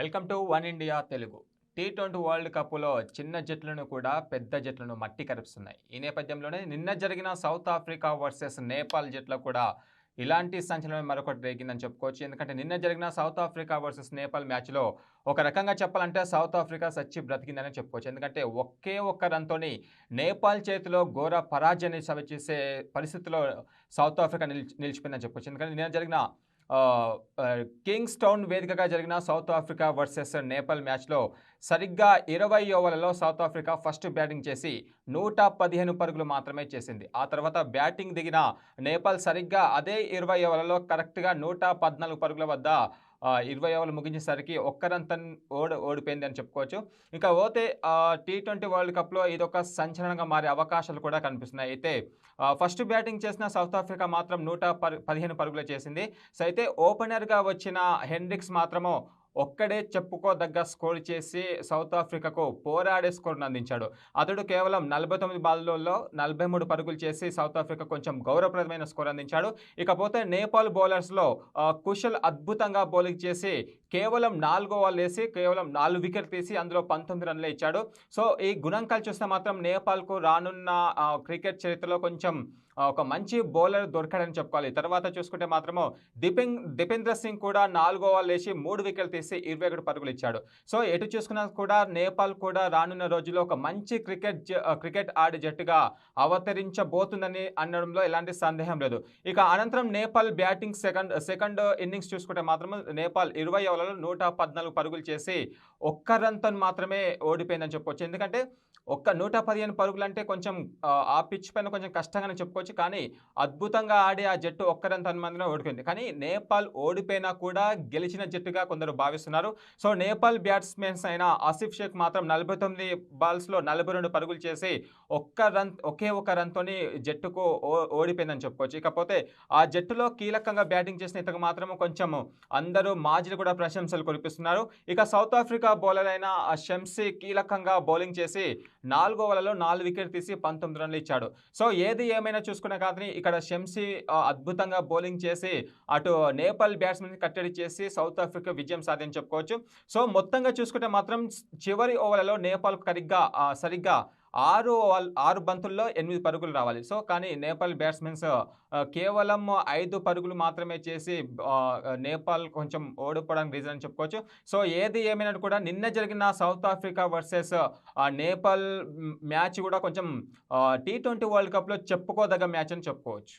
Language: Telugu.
Welcome to one India Telugu. T twenty world కప్లో చిన్న జట్లను కూడా పెద్ద జట్లను మట్టి కరుపుతున్నాయి ఈ నేపథ్యంలోనే నిన్న జరిగిన సౌత్ ఆఫ్రికా వర్సెస్ నేపాల్ జట్ల కూడా ఇలాంటి సంచలనం మరొకటి రేగిందని చెప్పుకోవచ్చు. ఎందుకంటే నిన్న జరిగిన సౌత్ ఆఫ్రికా వర్సెస్ నేపాల్ మ్యాచ్లో ఒక రకంగా చెప్పాలంటే సౌత్ ఆఫ్రికా సచ్చి బ్రతికిందని చెప్పుకోవచ్చు. ఎందుకంటే ఒకే ఒక్క రన్తోని నేపాల్ చేతిలో ఘోర పరాజయాన్ని సవి చేసే పరిస్థితిలో సౌత్ ఆఫ్రికా నిలిచి నిలిచిపోయిందని చెప్పుకోవచ్చు. ఎందుకంటే నిన్న జరిగిన కింగ్స్ టౌన్ వేదికగా జరిగిన సౌత్ ఆఫ్రికా వర్సెస్ నేపాల్ మ్యాచ్లో సరిగ్గా ఇరవై ఓవర్లలో సౌత్ ఆఫ్రికా ఫస్ట్ బ్యాటింగ్ చేసి నూట పదిహేను పరుగులు మాత్రమే చేసింది. ఆ తర్వాత బ్యాటింగ్ దిగిన నేపాల్ సరిగ్గా అదే ఇరవై ఓవర్లలో కరెక్ట్గా నూట పద్నాలుగు పరుగుల వద్ద ఇరవై ఓవర్లు ముగించేసరికి ఒక్క ఓడి ఓడిపోయింది అని చెప్పుకోవచ్చు. ఇంకా పోతే టీ ట్వంటీ వరల్డ్ కప్లో ఇది ఒక సంచలనంగా మారే అవకాశాలు కూడా కనిపిస్తున్నాయి. అయితే ఫస్ట్ బ్యాటింగ్ చేసిన సౌత్ ఆఫ్రికా మాత్రం నూట పర్ పదిహేను పరుగులు చేసింది. సో అయితే ఓపెనర్గా వచ్చిన హెన్రిక్స్ మాత్రము ఒక్కడే చెప్పుకోదగ్గ స్కోర్ చేసి సౌత్ ఆఫ్రికాకు పోరాడే స్కోర్ను అందించాడు. అతడు కేవలం నలభై తొమ్మిది బాల్లో నలభై మూడు పరుగులు చేసి సౌత్ ఆఫ్రికా కొంచెం గౌరవప్రదమైన స్కోర్ అందించాడు. ఇకపోతే నేపాల్ బౌలర్స్లో కుశల్ అద్భుతంగా బౌలింగ్ చేసి కేవలం నాలుగో వాళ్ళు వేసి కేవలం నాలుగు వికెట్ తీసి అందులో పంతొమ్మిది రన్లు ఇచ్చాడు. సో ఈ గుణంకాలు చూస్తే మాత్రం నేపాల్కు రానున్న క్రికెట్ చరిత్రలో కొంచెం ఒక మంచి బౌలర్ దొరకడని చెప్పుకోవాలి. తర్వాత చూసుకుంటే మాత్రము దీపింగ్ దీపేంద్ర సింగ్ కూడా నాలుగో వాళ్ళు వేసి మూడు వికెట్లు తీసి ఇరవై ఒకటి పరుగులు ఇచ్చాడు. సో ఎటు చూసుకున్నా కూడా నేపాల్ కూడా రానున్న రోజుల్లో ఒక మంచి క్రికెట్ జ- క్రికెట్ ఆడే జట్టుగా అవతరించబోతుందని అనడంలో ఎలాంటి సందేహం లేదు. ఇక అనంతరం Nepal batting second second innings చూసుకుంటే మాత్రం నేపాల్ ఇరవై ఓవర్లలో నూట పద్నాలుగు పరుగులు చేసి ఒక్క రన్తో మాత్రమే ఓడిపోయిందని చెప్పొచ్చు ఎందుకంటే ఒక్క నూట పదిహేను పరుగులు అంటే కొంచెం ఆ, పిచ్ పైన కొంచెం కష్టంగానే చెప్పుకోవచ్చు. కానీ అద్భుతంగా ఆడి ఆ జట్టు ఒక్క రన్ తన మందిలో ఓడిపోయింది. కానీ నేపాల్ ఓడిపోయినా కూడా గెలిచిన జట్టుగా కొందరు భావిస్తున్నారు. సో నేపాల్ బ్యాట్స్మెన్స్ అయిన ఆసిఫ్ షేక్ మాత్రం నలభై తొమ్మిది బాల్స్లో నలభై రెండు పరుగులు చేసి ఒక్క రన్ ఒకే ఒక రన్తోని జట్టుకు ఓడిపోయిందని చెప్పుకోవచ్చు. ఇకపోతే ఆ జట్టులో కీలకంగా బ్యాటింగ్ చేసిన ఇతకు మాత్రం కొంచెం అందరూ మాజీలు కూడా ప్రశంసలు కురిపిస్తున్నారు. ఇక సౌత్ ఆఫ్రికా బౌలర్ అయిన షంసీ కీలకంగా బౌలింగ్ చేసి నాలుగు ఓవర్లలో నాలుగు వికెట్ తీసి పంతొమ్మిది రన్లు ఇచ్చాడు. సో ఏది ఏమైనా చూసుకునే కాదని ఇక్కడ షంసీ అద్భుతంగా బౌలింగ్ చేసి అటు నేపాల్ బ్యాట్స్మెన్ కట్టడి చేసి సౌత్ ఆఫ్రికా విజయం సాధించి చెప్పుకోవచ్చు సో మొత్తంగా చూసుకుంటే మాత్రం చివరి ఓవర్లలో నేపాల్ సరిగ్గా సరిగ్గా ఆరు ఆరు బంతుల్లో ఎనిమిది పరుగులు రావాలి. సో కానీ నేపాల్ బ్యాట్స్మెన్స్ కేవలం ఐదు పరుగులు మాత్రమే చేసి నేపాల్ కొంచెం ఓడిపోవడానికి రీజన్ అని చెప్పుకోవచ్చు. సో ఏది ఏమైనా కూడా నిన్న జరిగిన South Africa versus Nepal match కూడా కొంచెం టీ ట్వంటీ వరల్డ్ కప్లో చెప్పుకోదగ్గ మ్యాచ్ అని చెప్పుకోవచ్చు.